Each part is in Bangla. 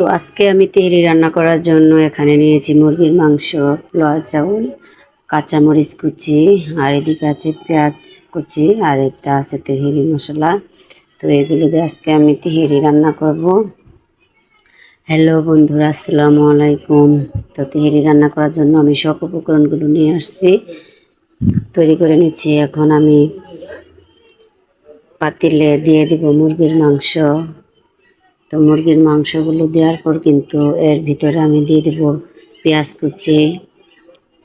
তো আজকে আমি তেহরি রান্না করার জন্য এখানে নিয়েছি মুরগির মাংস লোয়ার চাউল, কাঁচামরিচ কুচি, আর এদিকে আছে পেঁয়াজ কুচি, আর একটা আছে তেহেরি মশলা। তো এগুলো দিয়ে আজকে আমি তেহেরি রান্না করব। হ্যালো বন্ধুরা, আসসালামু আলাইকুম। তো তেহেরি রান্না করার জন্য আমি সব উপকরণগুলো নিয়ে আসছি। তৈরি করে নিচ্ছি। এখন আমি পাতিলে দিয়ে দিব মুরগির মাংস। তো মুরগির মাংসগুলো দেওয়ার পর কিন্তু এর ভিতরে আমি দিয়ে দেব পেঁয়াজ কুচি,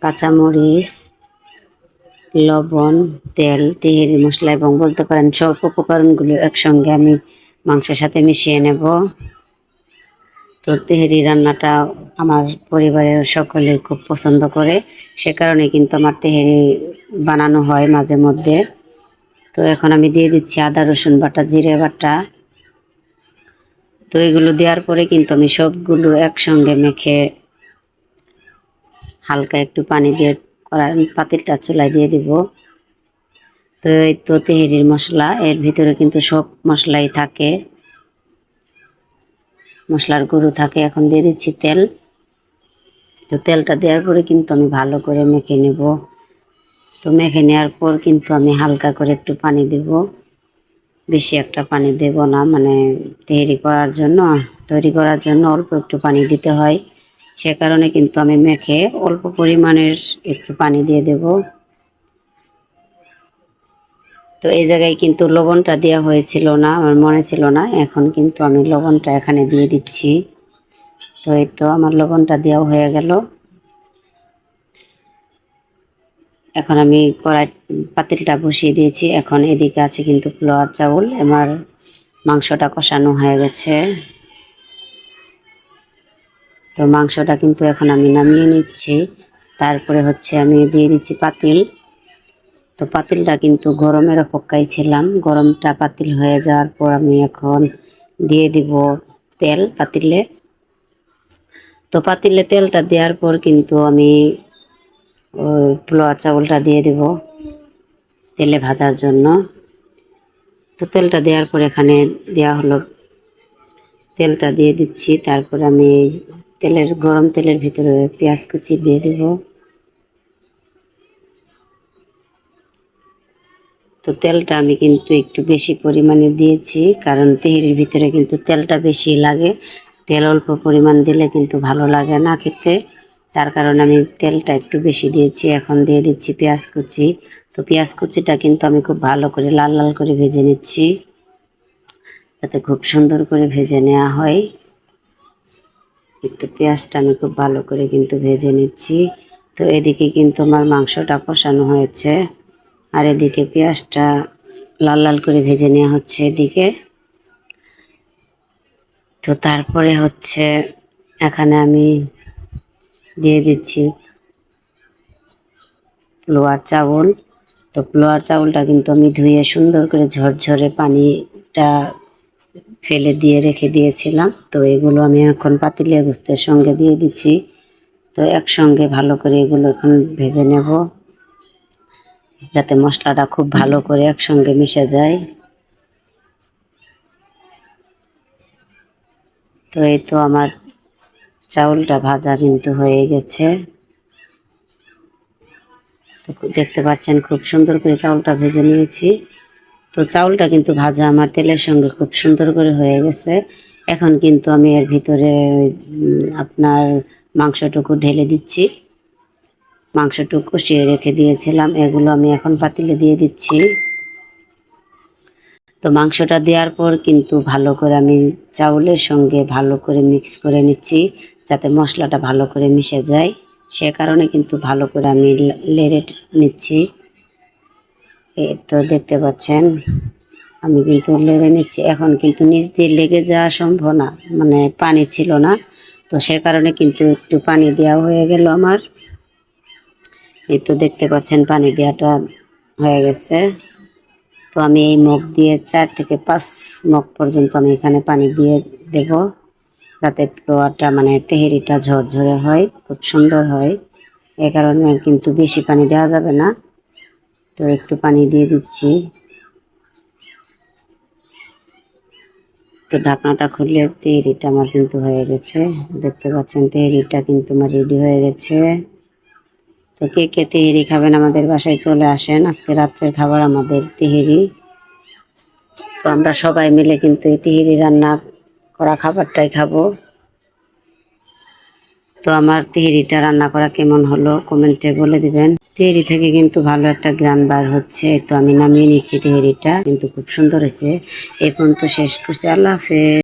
কাঁচামরিচ, লবণ, তেল, তেহেরি মশলা এবং বলতে পারেন সব উপকরণগুলো একসঙ্গে আমি মাংসের সাথে মিশিয়ে নেব। তো তেহেরি রান্নাটা আমার পরিবারের সকলে খুব পছন্দ করে, সে কারণে কিন্তু আমার তেহেরি বানানো হয় মাঝে মধ্যে। তো এখন আমি দিয়ে দিচ্ছি আদা, রসুন বাটা, জিরে বাটা। তো এগুলো দেওয়ার পরে কিন্তু আমি সবগুলো একসঙ্গে মেখে হালকা একটু পানি দিয়ে কড়াই, পাতিলটা চুলায় দিয়ে দিব। তো এই তো তেহেরির মশলা, এর ভিতরে কিন্তু সব মশলাই থাকে। মশলার গুঁড়ো থাকে, এখন দিয়ে দিচ্ছি তেল। তো তেলটা দেওয়ার পরে কিন্তু আমি ভালো করে মেখে নেব। তো মেখে নেওয়ার পর কিন্তু আমি হালকা করে একটু পানি দেব। বেশি একটা পানি দেব না মানে তৈরি করার জন্য, তৈরি করার জন্য অল্প একটু পানি দিতে হয়। সে কারণে কিন্তু আমি মেখে অল্প পরিমাণের একটু পানি দিয়ে দেব। তো এই জায়গায় কিন্তু লবণটা দেওয়া হয়েছিল না, আমার মনে ছিল না, এখন কিন্তু আমি লবণটা এখানে দিয়ে দিচ্ছি। তো এই তো আমার লবণটা দেওয়া হয়ে গেল। এখন আমি কড়াই পাতিলটা বসিয়ে দিয়েছি। এখন এদিকে আছে কিন্তু ফ্লোয়ার চাউল। আমার মাংসটা কষানো হয়ে গেছে। তো মাংসটা কিন্তু এখন আমি নামিয়ে নিচ্ছি। তারপরে হচ্ছে আমি দিয়ে দিচ্ছি পাতিল। তো পাতিলটা কিন্তু গরমের অপেক্ষায় ছিলাম। গরমটা পাতিল হয়ে যাওয়ার পর আমি এখন দিয়ে দিব তেল পাতিলে। তো পাতিলে তেলটা দেওয়ার পর কিন্তু আমি ওই পোলোয়া চাউলটা দিয়ে দেব তেলে ভাজার জন্য। তো তেলটা দেওয়ার পর এখানে দেওয়া হলো, তেলটা দিয়ে দিচ্ছি। তারপর আমি তেলের, গরম তেলের ভিতরে পেঁয়াজ কুচি দিয়ে দেব। তো তেলটা আমি কিন্তু একটু বেশি পরিমাণে দিয়েছি, কারণ তেহেরির ভিতরে কিন্তু তেলটা বেশি লাগে। তেল অল্প পরিমাণ দিলে কিন্তু ভালো লাগে না খেতে। তার কারণে আমি তেলটা একটু বেশি দিয়েছি, এখন দিয়ে দিচ্ছি পেঁয়াজ কুচি। তো পেঁয়াজ কুচিটা কিন্তু আমি খুব ভালো করে লাল লাল করে ভেজে নিচ্ছি, যাতে খুব সুন্দর করে ভেজে নেওয়া হয়। কিন্তু পেঁয়াজটা আমি খুব ভালো করে কিন্তু ভেজে নিচ্ছি। তো এদিকে কিন্তু আমার মাংসটা কষানো হয়েছে, আর এদিকে পেঁয়াজটা লাল লাল করে ভেজে নেওয়া হচ্ছে এদিকে। তো তারপরে হচ্ছে এখানে আমি দিয়ে দিচ্ছি। লোয়ার চাউল। তো লোয়ার চাউলটা কিন্তু আমি ধুয়ে সুন্দর করে ঝরঝরে পানিটা ফেলে দিয়ে রেখে দিয়েছিলাম। তো এগুলো আমি এখন পাতিলে গুস্তের সঙ্গে দিয়ে দিচ্ছি। তো একসঙ্গে ভালো করে এগুলো এখন ভেজে নেব। যাতে মশলাটা খুব ভালো করে একসঙ্গে মিশে যায়। তো এই তো আমার চাউলটা ভাজা কিন্তু হয়ে গেছে। দেখতে পাচ্ছেন খুব সুন্দর করে চাউলটা ভেজে নিয়েছি। তো চাউলটা কিন্তু ভাজা আমার তেলের সঙ্গে খুব সুন্দর করে হয়ে গেছে। এখন কিন্তু আমি এর ভিতরে আপনার মাংসটুকু ঢেলে দিচ্ছি। মাংসটুকু কষিয়ে রেখে দিয়েছিলাম, এগুলো আমি এখন পাতিলে দিয়ে দিচ্ছি। তো মাংসটা দেওয়ার পর কিন্তু ভালো করে আমি চাউলের সঙ্গে ভালো করে মিক্স করে নিচ্ছি। যাতে মশলাটা ভালো করে মিশে যায়। সে কারণে কিন্তু ভালো করে আমি লেড়ে নিচ্ছি। এই তো দেখতে পাচ্ছেন, আমি কিন্তু লেড়ে নিচ্ছি। এখন কিন্তু নিচ দিয়ে লেগে যাওয়া সম্ভব না মানে পানি ছিল না। তো সে কারণে কিন্তু একটু পানি দেওয়া হয়ে গেল আমার। এই তো দেখতে পাচ্ছেন, পানি দেওয়াটা হয়ে গেছে। তো আমি এই মগ দিয়ে চার থেকে পাঁচ মগ পর্যন্ত আমি এখানে পানি দিয়ে দেব। যাতে ফ্লোয়ারটা মানে তেহেরিটা ঝরঝরে হয়, খুব সুন্দর হয়। এ কারণে কিন্তু বেশি পানি দেওয়া যাবে না। তো একটু পানি দিয়ে দিচ্ছি। তো ঢাকনাটা খুললে তেহরিটা আমার কিন্তু হয়ে গেছে। দেখতে পাচ্ছেন তেহরিটা কিন্তু আমার রেডি হয়ে গেছে। তো কে কে তেহেরি খাবেন আমাদের বাসায় চলে আসেন। আজকে রাত্রের খাবার আমাদের তেহেরি। তো আমরা সবাই মিলে কিন্তু এই তেহেরি রান্না করা খাবারটাই খাব। তো আমার তেহেরিটা রান্না করা কেমন হলো কমেন্টে বলে দিবেন। তেহেরি থেকে কিন্তু ভালো একটা গ্রান বার হচ্ছে, তো আমি নামিয়ে নিচ্ছি তেহেরিটা, কিন্তু খুব সুন্দর হয়েছে। এই পর্যন্ত শেষ করছি। আল্লাহ হাফেজ।